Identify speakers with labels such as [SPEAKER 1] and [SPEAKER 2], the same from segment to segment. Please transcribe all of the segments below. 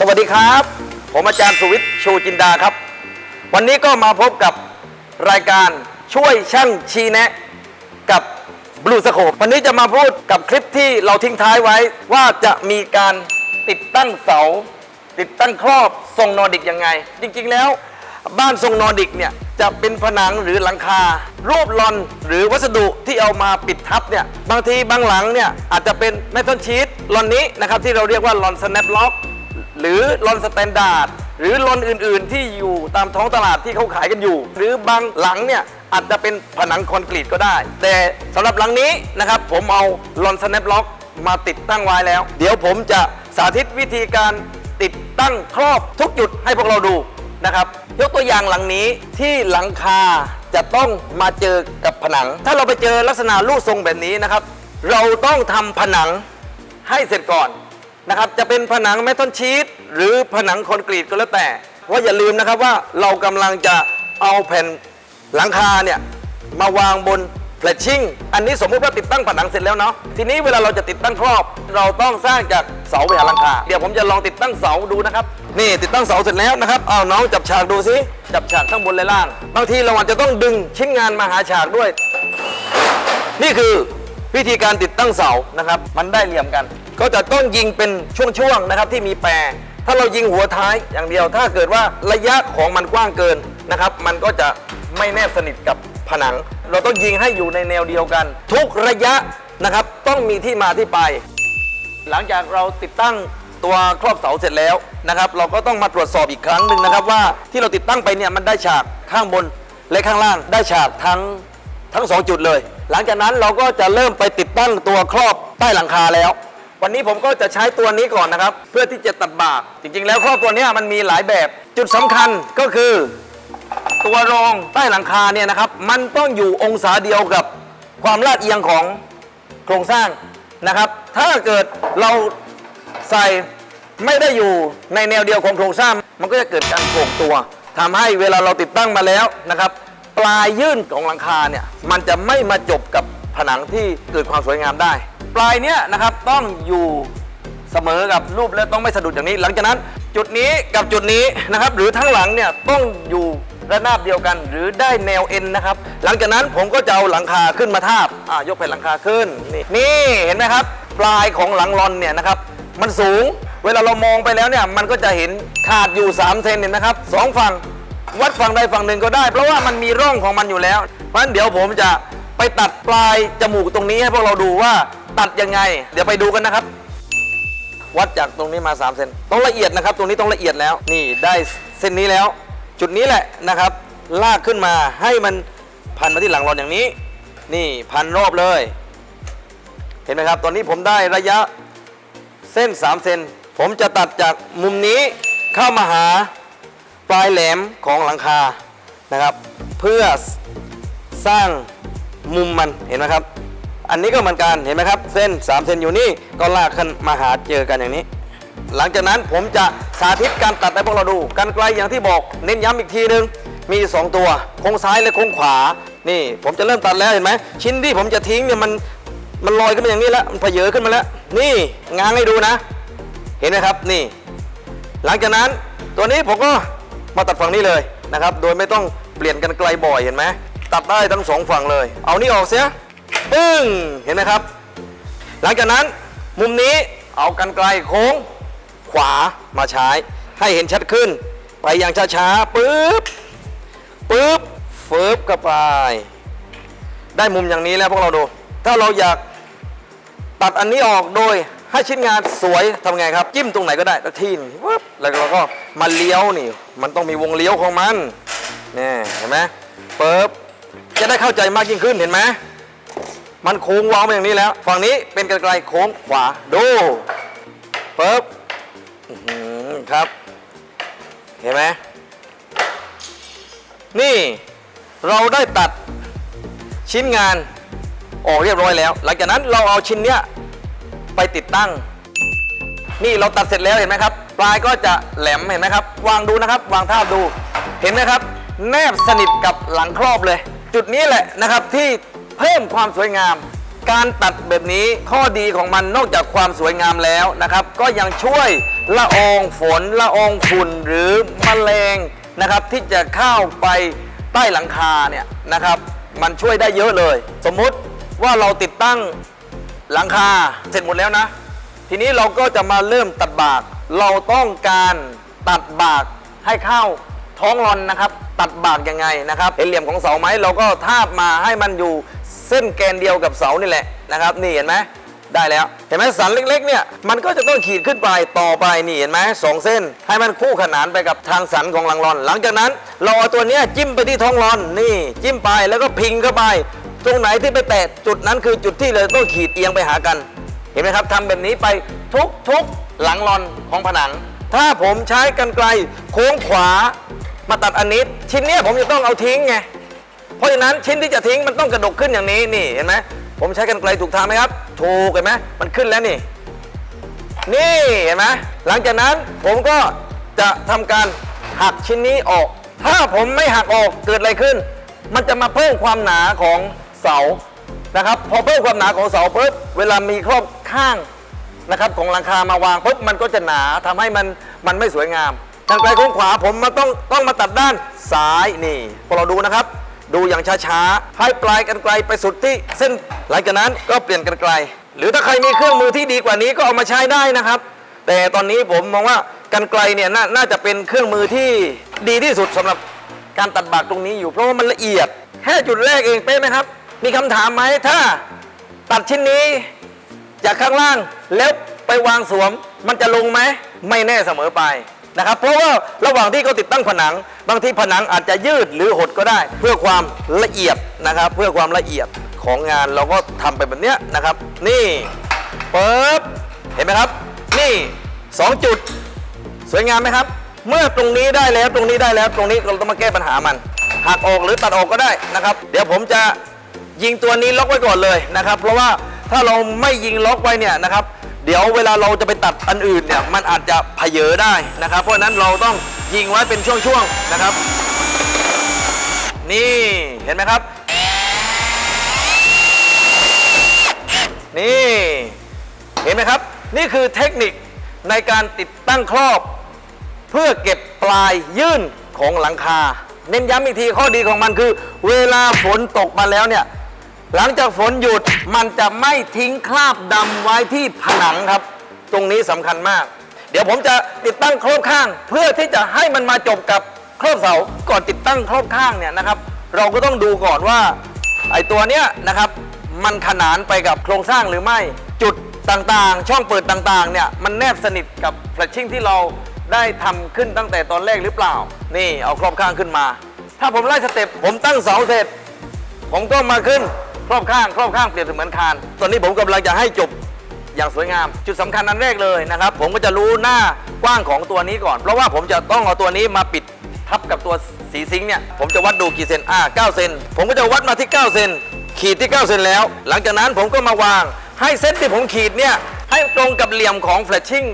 [SPEAKER 1] สวัสดีครับ ผมอาจารย์สุวิทย์ชูจินดาครับ วันนี้ก็มาพบกับรายการช่วยช่างชี้แนะ กับบลูสโคปวันนี้จะมาพูดกับคลิปที่เราทิ้งท้ายไว้ ว่าจะมีการติดตั้งเสา ติดตั้งครอบทรงนอร์ดิกยังไง จริงๆแล้วบ้านทรงนอร์ดิกเนี่ยจะเป็นผนังหรือหลังคา รูปลอนหรือวัสดุที่เอามาปิดทับเนี่ยบางทีบางหลังเนี่ยอาจจะเป็นเมทัลชีตลอนนี้นะครับที่เราเรียกว่าลอนสแนปล็อก หรือลอนสแตนดาร์ดหรือลอนอื่นๆ ที่อยู่ตามท้องตลาดที่เขาขายกันอยู่ หรือบางหลังเนี่ยอาจจะเป็นผนังคอนกรีตก็ได้ แต่สำหรับหลังนี้นะครับผมเอาลอนสแนปล็อกมาติดตั้งไว้แล้ว เดี๋ยวผมจะสาธิตวิธีการติดตั้งครอบทุกจุดให้พวกเราดูนะครับยกตัวอย่างหลังนี้ที่หลังคาจะต้องมาเจอกับผนัง ถ้าเราไปเจอลักษณะรูปทรงแบบนี้นะครับ เราต้องทำผนังให้เสร็จก่อน นะครับจะเป็นผนังเมทัลชีตหรือผนังคอนกรีตก็แล้วแต่ว่าอย่าลืมนะครับว่าเรากำลังจะเอาแผ่นหลังคาเนี่ยมาวางบนแฟลชชิ่งอันนี้สมมุติว่าติดตั้งผนังเสร็จแล้วเนาะทีนี้เวลาเราจะติดตั้งครอบ เราต้องสร้างจากเสาไปหาหลังคาเดี๋ยวผมจะลองติดตั้งเสาดูนะครับนี่ติดตั้งเสาเสร็จแล้วนะครับเอาน้องจับฉากดูสิจับฉากข้างบนและล่างบางทีเราอาจจะต้องดึงชิ้นงานมาหาฉากด้วย นี่คือวิธีการติดตั้งเสานะครับ มันได้เหลี่ยมกัน ก็จะต้องยิงเป็นช่วงๆนะครับที่มีแปร ถ้าเรายิงหัวท้ายอย่างเดียว ถ้าเกิดว่าระยะของมันกว้างเกินนะครับ มันก็จะไม่แนบสนิทกับผนัง เราต้องยิงให้อยู่ในแนวเดียวกัน ทุกระยะนะครับต้องมีที่มาที่ไป หลังจากเราติดตั้งตัวครอบเสาเสร็จแล้วนะครับ เราก็ต้องมาตรวจสอบอีกครั้งหนึ่งนะครับ ว่าที่เราติดตั้งไปเนี่ยมันได้ฉากข้างบนและข้างล่าง ได้ฉากทั้งทั้งสองจุดเลย หลังจากนั้นเราก็จะเริ่มไปติดตั้งตัวครอบใต้หลังคาแล้ว วันนี้ผมก็จะใช้ตัวนี้ก่อนนะครับ เพื่อที่จะตัดบากจริง ๆ แล้วครอบตัวนี้มันมีหลายแบบจุดสำคัญก็คือ ตัวรองใต้หลังคาเนี่ยนะครับ มันต้องอยู่องศาเดียวกับความลาดเอียงของโครงสร้างนะครับ ถ้าเกิดเราใส่ไม่ได้อยู่ในแนวเดียวของโครงสร้าง มันก็จะเกิดการโก่งตัวทำให้เวลาเราติดตั้งมาแล้วนะครับ ปลายยื่นของหลังคาเนี่ยมันจะไม่มาจบกับ ผนังที่เกิดความสวยงามได้ ปลายเนี้ยนะครับต้องอยู่เสมอกับรูปและต้องไม่สะดุดอย่างนี้ หลังจากนั้นจุดนี้กับจุดนี้นะครับ หรือทั้งหลังเนี่ยต้องอยู่ระนาบเดียวกัน หรือได้แนวเอ็นนะครับ หลังจากนั้นผมก็จะเอาหลังคาขึ้นมาทาบอ่ายกแผ่นหลังคาขึ้นนี่นี่เห็นไหมครับ ปลายของหลังลอนเนี่ยนะครับมันสูง เวลาเรามองไปแล้วเนี่ยมันก็จะเห็นขาดอยู่3เซนเนี่ยนะครับสองฝั่งวัดฝั่งใดฝั่งหนึ่งก็ได้ เพราะว่ามันมีร่องของมันอยู่แล้วเพราะฉะนั้นเดี๋ยวผมจะ ไปตัดปลายจมูกตรงนี้ให้พวกเราดูว่าตัดยังไง เดี๋ยวไปดูกันนะครับ วัดจากตรงนี้มา3เซนต้องละเอียดนะครับ ตรงนี้ต้องละเอียดแล้ว นี่ได้เส้นนี้แล้ว จุดนี้แหละนะครับ ลากขึ้นมาให้มันพันมาที่หลังรอนอย่างนี้ นี่พันรอบเลย เห็นไหมครับ ตอนนี้ผมได้ระยะเส้น3เซนผมจะตัดจากมุมนี้เข้ามาหาปลายแหลมของหลังคานะครับ เพื่อสร้าง มุมมันเห็นไหมครับ อันนี้ก็เหมือนกันเห็นไหมครับ เส้น3เซนอยู่นี่ก็ลากขึ้นมาหาเจอกันอย่างนี้ หลังจากนั้นผมจะสาธิตการตัดให้พวกเราดูกันไกลอย่างที่บอกเน้นย้ำอีกทีหนึ่งมี 2 ตัวโค้งซ้ายและโค้งขวา นี่ ผมจะเริ่มตัดแล้วเห็นไหมชิ้นที่ผมจะทิ้งเนี่ยมันมันลอยขึ้นมาอย่างนี้แล้วมันเพเยอขึ้นมาแล้ว นี่ง้างให้ดูนะ เห็นไหมครับนี่ หลังจากนั้นตัวนี้ผมก็มาตัดฝั่งนี้เลยนะครับ โดยไม่ต้องเปลี่ยนกันไกลบ่อยเห็นไหม ตัดได้ทั้งสองฝั่งเลย เอานี่ออกเสียปึ้ง เห็นไหมครับ หลังจากนั้นมุมนี้เอากันไกลโค้งขวามาใช้ ให้เห็นชัดขึ้น ไปอย่างช้าๆปึ๊บปึ๊บเฟิบกระไปได้มุมอย่างนี้แล้วพวกเราดู ถ้าเราอยากตัดอันนี้ออกโดยให้ชิ้นงานสวยทำไงครับ จิ้มตรงไหนก็ได้แล้วทีนวึบแล้วเราก็มาเลี้ยวนี่ มันต้องมีวงเลี้ยวของมันนี่เห็นไหมเปิบ จะได้เข้าใจมากยิ่งขึ้นเห็นไหมมันโค้งว้าวมาอย่างนี้แล้ว ฝั่งนี้เป็นกระไกลโค้งขวาดูเปิบครับ เห็นไหมนี่เราได้ตัดชิ้นงานออกเรียบร้อยแล้ว หลังจากนั้นเราเอาชิ้นเนี้ยไปติดตั้ง นี่เราตัดเสร็จแล้วเห็นไหมครับ ปลายก็จะแหลมเห็นไหมครับ วางดูนะครับ วางท่าดู เห็นไหมครับ แนบสนิทกับหลังครอบเลย จุดนี้แหละนะครับที่เพิ่มความสวยงาม การตัดแบบนี้ข้อดีของมันนอกจากความสวยงามแล้วนะครับ ก็ยังช่วยละอองฝนละอองฝุ่นหรือมแมลงนะครับ ที่จะเข้าไปใต้หลังคาเนี่ยนะครับ มันช่วยได้เยอะเลย สมมุติว่าเราติดตั้งหลังคาเสร็จหมดแล้วนะ ทีนี้เราก็จะมาเริ่มตัดบาก เราต้องการตัดบากให้เข้า ท้องรอนนะครับ ตัดบากยังไงนะครับเห็นเหลี่ยมของเสาไหมเราก็ทาบมาให้มันอยู่เส้นแกนเดียวกับเสานี่แหละนะครับ นี่เห็นไหมได้แล้ว เห็นไหมสันเล็กๆเนี่ยมันก็จะต้องขีดขึ้นไปต่อไปนี่เห็นไหมสองเส้น ให้มันคู่ขนานไปกับทางสันของหลังรอน หลังจากนั้น เราเอาตัวเนี้ยจิ้มไปที่ท้องรอนนี่ จิ้มไปแล้วก็พิงเข้าไป ตรงไหนที่ไปแตะจุดนั้นคือจุดที่เราต้องขีดเอียงไปหากัน เห็นไหมครับทำแบบนี้ไปทุกทุกๆหลังรอนของผนัง ถ้าผมใช้กันไกลโค้งขวา มาตัดอันนี้ ชิ้นเนี้ยผมจะต้องเอาทิ้งไง เพราะฉะนั้นชิ้นที่จะทิ้งมันต้องกระดกขึ้นอย่างนี้นี่เห็นไหมผมใช้กันไกลถูกทางไหมครับ ถูกเห็นไหมมันขึ้นแล้วนี่ นี่เห็นไหมหลังจากนั้นผมก็จะทำการหักชิ้นนี้ออก ถ้าผมไม่หักออกเกิดอะไรขึ้น มันจะมาเพิ่มความหนาของเสานะครับพอเพิ่มความหนาของเสาปุ๊บเวลามีครอบข้างนะครับของหลังคามาวางปุ๊บมันก็จะหนาทำให้มันมันไม่สวยงาม ทางไกลของขวาผมมันต้องต้องมาตัดด้านซ้ายนี่พอเราดูนะครับ ดูอย่างช้าๆให้ปลายกันไกลไปสุดที่เส้นหลังจากนั้นก็เปลี่ยนกันไกล หรือถ้าใครมีเครื่องมือที่ดีกว่านี้ก็เอามาใช้ได้นะครับ แต่ตอนนี้ผมมองว่ากันไกลเนี่ยนน่าจะเป็นเครื่องมือที่ดีที่สุดสำหรับการตัดบากตรงนี้อยู่ เพราะว่ามันละเอียดแค่จุดแรกเองเป๊ะไหมครับ มีคำถามไหมถ้าตัดชิ้นนี้จากข้างล่างแล้วไปวางสวม มันจะลงไหมไม่แน่เสมอไป นะครับ เพราะว่าระหว่างที่เขาติดตั้งผนัง บางทีผนังอาจจะยืดหรือหดก็ได้ เพื่อความละเอียดนะครับ เพื่อความละเอียดของงานเราก็ทำไปแบบเนี้ยนะครับ นี่ปึ๊บเห็นไหมครับ นี่สองจุด สวยงามไหมครับ เมื่อตรงนี้ได้แล้วตรงนี้ได้แล้วตรงนี้เราต้องมาแก้ปัญหามันหักออกหรือตัดออกก็ได้นะครับ เดี๋ยวผมจะยิงตัวนี้ล็อกไว้ก่อนเลยนะครับ เพราะว่าถ้าเราไม่ยิงล็อกไว้เนี่ยนะครับ เดี๋ยวเวลาเราจะไปตัดอันอื่นเนี่ยมันอาจจะเพเยอได้นะครับ เพราะฉะนั้นเราต้องยิงไว้เป็นช่วงๆนะครับ นี่เห็นไหมครับ นี่เห็นไหมครับ นี่คือเทคนิคในการติดตั้งครอบ เพื่อเก็บปลายยื่นของหลังคา เน้นย้ำอีกทีข้อดีของมันคือ เวลาฝนตกมาแล้วเนี่ย หลังจากฝนหยุดมันจะไม่ทิ้งคราบดำไว้ที่ผนังครับ ตรงนี้สำคัญมาก เดี๋ยวผมจะติดตั้งครอบข้าง เพื่อที่จะให้มันมาจบกับครอบเสาก่อนติดตั้งครอบข้างเนี่ยนะครับ เราก็ต้องดูก่อนว่าไอ้ตัวเนี้ยนะครับมันขนานไปกับโครงสร้างหรือไม่จุดต่างๆ ช่องเปิดต่างๆเนี่ยมันแนบสนิทกับแฟลชชิ่งที่เราได้ทำขึ้นตั้งแต่ตอนแรกหรือเปล่า นี่เอาครอบข้างขึ้นมา ถ้าผมไล่สเต็ปผมตั้งเสาเสร็จ ผมก็มาขึ้น ครอบข้างครอบข้างเปรียบเสมือนคาน ตอนนี้ผมกำลังจะให้จบอย่างสวยงาม จุดสำคัญอันแรกเลยนะครับ ผมก็จะรู้หน้ากว้างของตัวนี้ก่อน เพราะว่าผมจะต้องเอาตัวนี้มาปิดทับกับตัวสีซิงเนี่ยผมจะวัดดูกี่เซนอ่า9เซนผมก็จะวัดมาที่ 9 เซนขีดที่ 9 เซนแล้ว หลังจากนั้นผมก็มาวางให้เส้นที่ผมขีดเนี่ยให้ตรงกับเหลี่ยมของแฟลชชิ่ง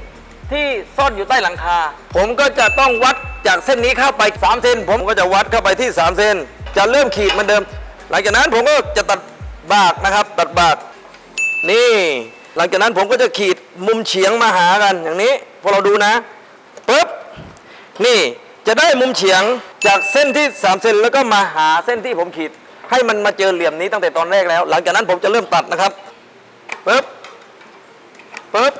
[SPEAKER 1] ที่ซ่อนอยู่ใต้หลังคา ผมก็จะต้องวัดจากเส้นนี้เข้าไป 3 เซนผมก็จะวัดเข้าไปที่ 3 เซนจะเริ่มขีดเหมือนเดิม หลังจากนั้นผมก็จะตัด บากนะครับ ตัดบาก นี่ หลังจากนั้นผมก็จะขีดมุมเฉียงมาหากันอย่างนี้พอเราดูนะปุ๊บนี่จะได้มุมเฉียงจากเส้นที่3เซนแล้วก็มาหาเส้นที่ผมขีด ให้มันมาเจอเหลี่ยมนี้ตั้งแต่ตอนแรกแล้ว หลังจากนั้นผมจะเริ่มตัดนะครับปุ๊บปุ๊บ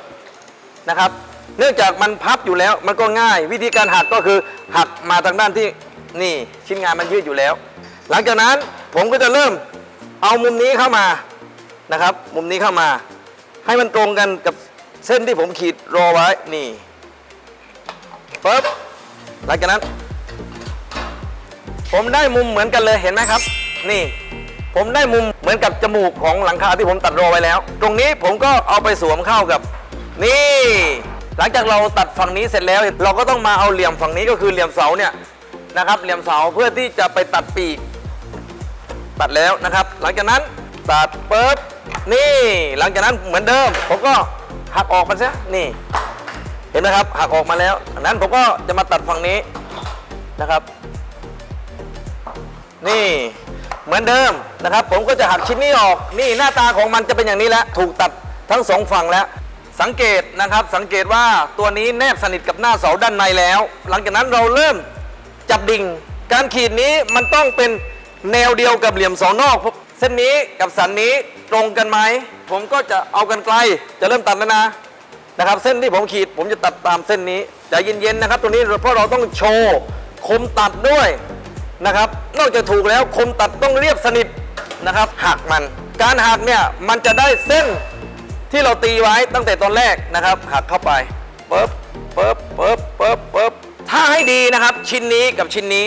[SPEAKER 1] นะครับ เนื่องจากมันพับอยู่แล้วมันก็ง่าย วิธีการหักก็คือหักมาทางด้านที่นี่ชิ้นงานมันยืดอยู่แล้ว หลังจากนั้นผมก็จะเริ่ม เอามุมนี้เข้ามานะครับ มุมนี้เข้ามา ให้มันตรงกันกับเส้นที่ผมขีดรอไว้นี่ปุ๊บหลังจากนั้น ผมได้มุมเหมือนกันเลยเห็นไหมครับ นี่ ผมได้มุมเหมือนกับจมูกของหลังคาที่ผมตัดรอไว้แล้ว ตรงนี้ผมก็เอาไปสวมเข้ากับ นี่ หลังจากเราตัดฝั่งนี้เสร็จแล้ว เราก็ต้องมาเอาเหลี่ยมฝั่งนี้ก็คือเหลี่ยมเสาเนี่ยนะครับ เหลี่ยมเสาเพื่อที่จะไปตัดปีก ตัดแล้วนะครับ หลังจากนั้นตัดปุ๊บนี่ หลังจากนั้นเหมือนเดิม ผมก็หักออกมันซะนี่เห็นไหมครับหักออกมาแล้วอันนั้นผมก็จะมาตัดฝั่งนี้นะครับ นี่เหมือนเดิมนะครับ ผมก็จะหักชิ้นนี้ออกนี่หน้าตาของมันจะเป็นอย่างนี้แล้วถูกตัดทั้งสองฝั่งแล้ว สังเกตนะครับ สังเกตว่าตัวนี้แนบสนิทกับหน้าเสาด้านในแล้ว หลังจากนั้นเราเริ่มจับดิ่ง การขีดนี้มันต้องเป็น แนวเดียวกับเหลี่ยมเสานอกเส้นนี้กับสันนี้ตรงกันไหม ผมก็จะเอากันไกล จะเริ่มตัดแล้วนะนะครับ เส้นที่ผมขีด ผมจะตัดตามเส้นนี้ใจเย็นๆนะครับ ตัวนี้เพราะเราต้องโชว์คมตัดด้วยนะครับ นอกจากถูกแล้วคมตัดต้องเรียบสนิทนะครับหักมัน การหักเนี่ยมันจะได้เส้นที่เราตีไว้ตั้งแต่ตอนแรกนะครับหักเข้าไปปึ๊บปึ๊บปึ๊บปึ๊บปึ๊บถ้าให้ดีนะครับ ชิ้นนี้กับชิ้นนี้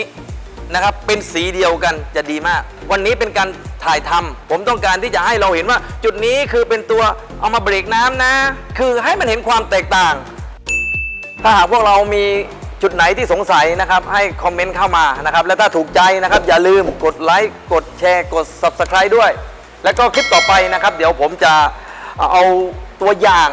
[SPEAKER 1] นะครับเป็นสีเดียวกันจะดีมาก วันนี้เป็นการถ่ายทำผมต้องการที่จะให้เราเห็นว่า จุดนี้คือเป็นตัวเอามาเบรกน้ำนะ คือให้มันเห็นความแตกต่าง ถ้าหากพวกเรามีจุดไหนที่สงสัยนะครับ ให้คอมเมนต์เข้ามานะครับ และถ้าถูกใจนะครับ อย่าลืมกดไลค์กดแชร์ กด Subscribe ด้วย แล้วก็คลิปต่อไปนะครับ เดี๋ยวผมจะเอาตัวอย่าง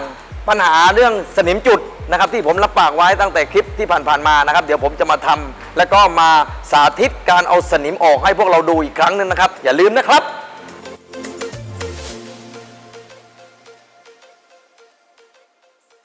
[SPEAKER 1] ปัญหาเรื่องสนิมจุด นะครับที่ผมรับปากไว้ตั้งแต่คลิปที่ผ่านๆมานะครับ เดี๋ยวผมจะมาทำแล้วก็มาสาธิตการเอาสนิมออกให้พวกเราดูอีกครั้งหนึงนะครับ อย่าลืมนะครับ